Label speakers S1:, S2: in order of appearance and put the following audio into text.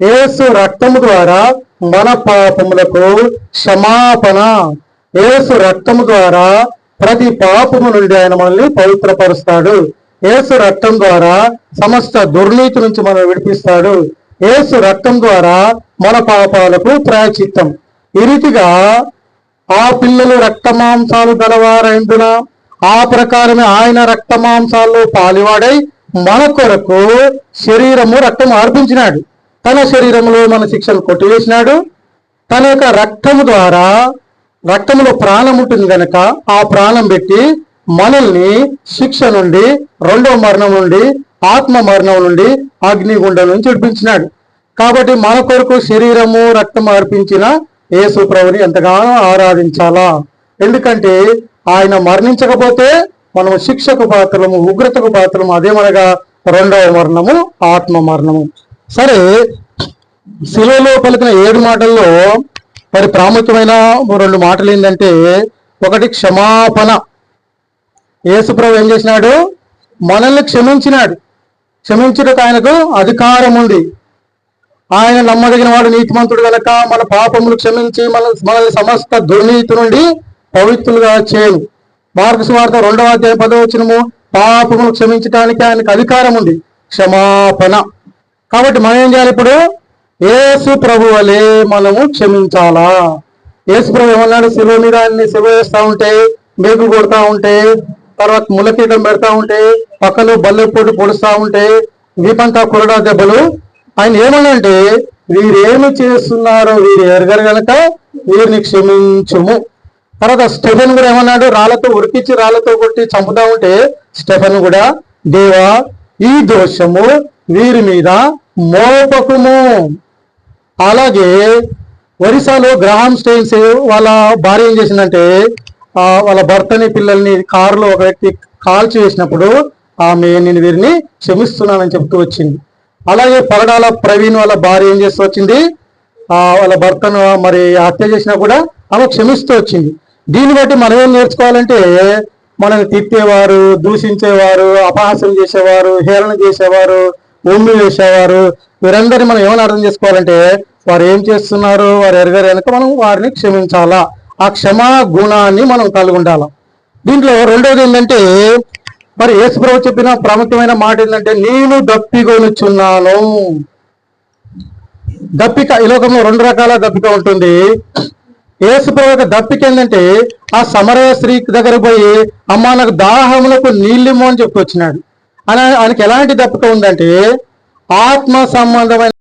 S1: ఏసు రక్తము ద్వారా మన పాపములకు క్షమాపణ. ఏసు రక్తము ద్వారా ప్రతి పాపము నుండి ఆయన మనల్ని పవిత్రపరుస్తాడు. ఏసు రక్తం ద్వారా సమస్త దుర్నీతి నుంచి మనం విడిపిస్తాడు. ఏసు రక్తం ద్వారా మన పాపాలకు ప్రాయచిత్తం ఈ రీతిగా ఆ పిల్లలు రక్తమాంసాలు గలవారైందున ఆ ప్రకారమే ఆయన రక్తమాంసాల్లో పాలివాడై మన కొరకు శరీరము రక్తం అర్పించినాడు. తన శరీరంలో మన శిక్షను కొట్టివేసినాడు. తన యొక్క రక్తము ద్వారా రక్తంలో ప్రాణం ఉంటుంది కనుక ఆ ప్రాణం పెట్టి మనల్ని శిక్ష నుండి రెండవ మరణం నుండి ఆత్మ మరణం నుండి అగ్నిగుండం నుంచి విడిపించినాడు. కాబట్టి మన కొరకు శరీరము రక్తం అర్పించిన యేసు ప్రభుని ఎంతగానో ఆరాధించాలా. ఎందుకంటే ఆయన మరణించకపోతే మనము శిక్షకు పాత్రము ఉగ్రతకు పాత్రము అదేమనగా రెండవ మరణము ఆత్మ మరణము. సరే శిలలో పలికిన ఏడు మాటల్లో మరి ప్రాముఖ్యమైన రెండు మాటలు ఏంటంటే ఒకటి క్షమాపణ. యేసుప్రభు ఏం చేసినాడు? మనల్ని క్షమించినాడు. క్షమించుటకు ఆయనకు అధికారం ఉంది. ఆయన నమ్మదగిన వాడు నీతిమంతుడు కనుక మన పాపములు క్షమించి మన మనల్ని సమస్త దుర్నీతి నుండి పవిత్రులుగా చేయను మార్గ సువార్త రెండవ అధ్యాయ పదవచనము పాపములు క్షమించడానికి ఆయనకు అధికారం ఉంది. క్షమాపణ. కాబట్టి మనం ఏం చేయాలి ఇప్పుడు? ఏసు ప్రభు వలె మనము క్షమించాలా? ఏసు ప్రభు ఏమన్నాడు? శిలువ మీద అన్ని శిలువ వేస్తూ ఉంటే మేకు కొడతా ఉంటే తర్వాత ములకీటం పెడతా ఉంటే పక్కన పొట్టు పొడుస్తూ ఉంటే వీపంతా కొరడా దెబ్బలు. ఆయన ఏమన్నంటే వీరేమి చేస్తున్నారో వీరు ఎరగరు గనక వీరిని క్షమించుము. తర్వాత స్టెఫెన్ కూడా ఏమన్నాడు? రాళ్ళతో ఉరికిచ్చి రాళ్ళతో కొట్టి చంపుతా ఉంటే స్టెఫెన్ కూడా దేవా ఈ దోషము వీరి మీద మోపకుము. అలాగే ఒరిస్సాలో గ్రహాం స్టైన్స్ వాళ్ళ భార్య ఏం చేసిందంటే వాళ్ళ భర్తని పిల్లల్ని కారులో ఒక వ్యక్తి కాల్చి వేసినప్పుడు ఆమె నేను వీరిని క్షమిస్తున్నానని చెప్తూ వచ్చింది. అలాగే పగడాల ప్రవీణ్ వాళ్ళ భార్య ఏం చేస్తూ వచ్చింది వాళ్ళ భర్తను మరి హత్య చేసినా కూడా ఆమె క్షమిస్తూ వచ్చింది. దీన్ని బట్టి మనం ఏం నేర్చుకోవాలంటే మనల్ని తిట్టేవారు దూషించేవారు అపహాసం చేసేవారు హేళన చేసేవారు భూమి వేసేవారు. వీరందరినీ మనం ఏమని అర్థం చేసుకోవాలంటే వారు ఏం చేస్తున్నారు వారు ఎరగరు కనుక మనం వారిని క్షమించాలా? ఆ క్షమా గుణాన్ని మనం కలిగి ఉండాలి? దీంట్లో రెండోది ఏంటంటే మరి యేసుప్రభు చెప్పిన ప్రాముఖ్యమైన మాట ఏంటంటే నేను దప్పికొనుచున్నాను దప్పిక ఈ లోకంలో రెండు రకాల దప్పిక ఉంటుంది. యేసుప్రభు యొక్క దప్పిక ఏంటంటే ఆ సమరయ స్త్రీ దగ్గర పోయి అమ్మ నాకు దాహములకు నీళ్ళిమ్మో అని చెప్పి వచ్చినాడు అలా ఆయనకి ఎలాంటి దప్పిక ఉందంటే ఆత్మ సంబంధమైన